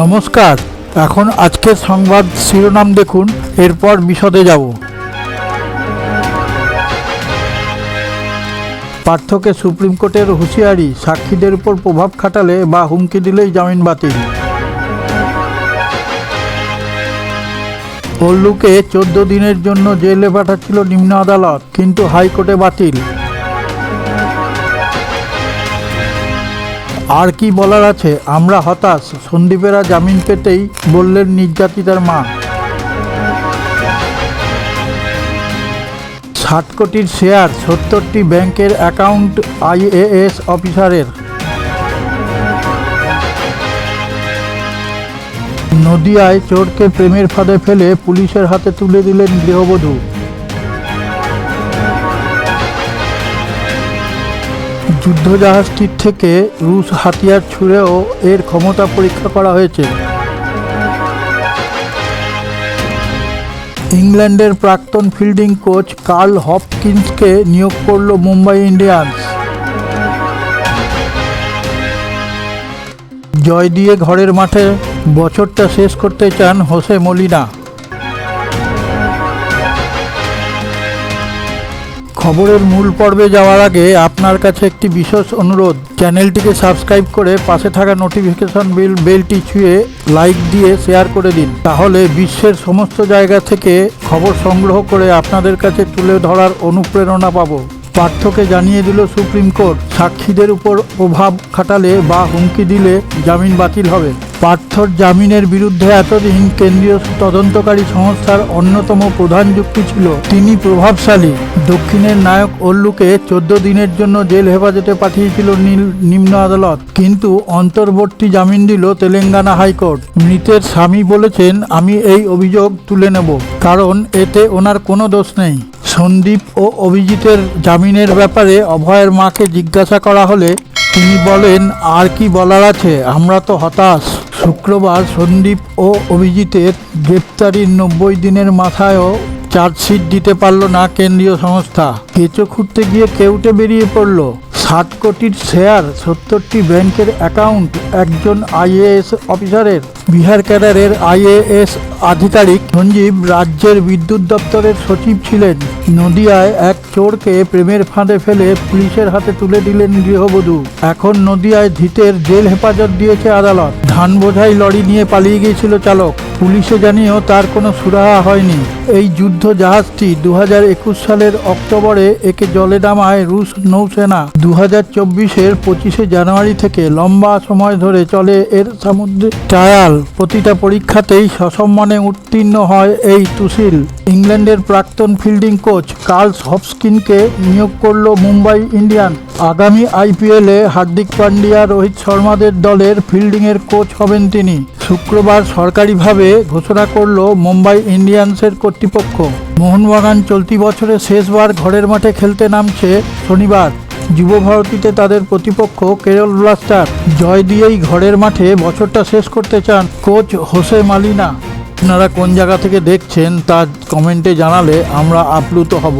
নমস্কার। এখন আজকের সংবাদ শিরোনাম দেখুন, এরপর বিশদে যাব। পার্থকে সুপ্রিম কোর্টের হুঁশিয়ারি, সাক্ষীদের উপর প্রভাব খাটালে বা হুমকি দিলেই জামিন বাতিল। পল্লুকে চোদ্দ দিনের জন্য জেলে পাঠাচ্ছিল নিম্ন আদালত, কিন্তু হাইকোর্টে বাতিল। আর কি বলার আছে? আমরা হতাশ। সন্দীপেরা জামিন পেতেই বললেন নির্যাতিতার মা। ষাট কোটির শেয়ার, সত্তরটি ব্যাংকের অ্যাকাউন্ট আইএএস অফিসারের। নদিয়ায় চোরকে প্রেমের ফাঁদে ফেলে পুলিশের হাতে তুলে দিলেন গৃহবধূ। যুদ্ধজাহাজটির থেকে রুশ হাতিয়ার ছুঁড়েও এর ক্ষমতা পরীক্ষা করা হয়েছে। ইংল্যান্ডের প্রাক্তন ফিল্ডিং কোচ কার্ল হপকিন্সকে নিয়োগ করল মুম্বাই ইন্ডিয়ান্স। জয় দিয়ে ঘরের মাঠে বছরটা শেষ করতে চান হোসে মলিনা। খবরের মূল পর্বে যাওয়ার আগে আপনার কাছে একটি বিশেষ অনুরোধ। চ্যানেলটিকে সাবস্ক্রাইব করে পাশে থাকা নোটিফিকেশন বিল, বেলটি ছুঁয়ে লাইক দিয়ে শেয়ার করে দিন। তাহলে বিশ্বের সমস্ত জায়গা থেকে খবর সংগ্রহ করে আপনাদের কাছে তুলে ধরার অনুপ্রেরণা পাবো। পার্থকে জানিয়ে দিল সুপ্রিম কোর্ট, সাক্ষীদের উপর প্রভাব খাটালে বা হুমকি দিলে জামিন বাতিল হবে। পার্থর জামিনের বিরুদ্ধে এতদিন কেন্দ্রীয় তদন্তকারী সংস্থার অন্যতম প্রধান যুক্তি ছিল, তিনি প্রভাবশালী। দক্ষিণের নায়ক অল্লুকে চোদ্দ দিনের জন্য জেল হেফাজতে পাঠিয়েছিল নিম্ন আদালত। কিন্তু অন্তর্বর্তী জামিন দিল তেলেঙ্গানা হাইকোর্ট। মৃতের স্বামী বলেছেন, আমি এই অভিযোগ তুলে নেব, কারণ এতে ওনার কোনো দোষ নেই। সন্দীপ ও অভিজিতের জামিনের ব্যাপারে অভয়ের মাকে জিজ্ঞাসা করা হলে তিনি বলেন, আর কি বলার আছে? আমরা তো হতাশ। শুক্রবার সন্দীপ ও অভিজিতের গ্রেপ্তারির নব্বই দিনের মাথায়ও চার্জশিট দিতে পারল না কেন্দ্রীয় সংস্থা। কেঁচো খুঁড়তে গিয়ে কেউটে বেরিয়ে পড়ল। ষাট কোটির শেয়ার সত্তরটি ব্যাংকের অ্যাকাউন্ট, একজন আইএএস অফিসারের। বিহার ক্যাডারের আইএএস আধিকারিক সঞ্জীব রাজ্যের বিদ্যুৎ দপ্তরের সচিব ছিলেন। নদিয়ায় এক চোরকে প্রেমের ফাঁদে ফেলে পুলিশের হাতে তুলে দিলেন গৃহবধূ। এখন নদিয়ায় ধৃতের জেল হেফাজত দিয়েছে আদালত। ধান বোঝাই লরি নিয়ে পালিয়ে গিয়েছিল চালক। পুলিশে জানিয়েও তার কোনো সুরাহা হয়নি। এই যুদ্ধ জাহাজটি দু হাজার একুশ সালের অক্টোবরে একে জলে নামায় রুশ নৌসেনা। দু হাজার চব্বিশের পঁচিশে জানুয়ারি থেকে লম্বা সময় ধরে চলে এর সামুদ্রিক ট্রায়াল। প্রতিটা পরীক্ষাতেই সসম্মানে উত্তীর্ণ হয় এই তুশিল ইংল্যান্ডের প্রাক্তন ফিল্ডিং কোচ কার্লস হপস্কিনকে নিয়োগ করল মুম্বাই ইন্ডিয়ান আগামী আইপিএলে হার্দিক পান্ডিয়া, রোহিত শর্মাদের দলের ফিল্ডিংয়ের কোচ হবেন তিনি। শুক্রবার সরকারিভাবে ঘোষণা করল মুম্বাই ইন্ডিয়ান্সের কর্তৃপক্ষ। মোহনবাগান চলতি বছরে শেষবার ঘরের মাঠে খেলতে নামছে শনিবার। যুব ভারতীতে তাদের প্রতিপক্ষ কেরল ব্লাস্টার। জয় দিয়েই ঘরের মাঠে বছরটা শেষ করতে চান কোচ হোসে মালিনা। আপনারা কোন জায়গা থেকে দেখছেন তা কমেন্টে জানালে আমরা আপ্লুত হব।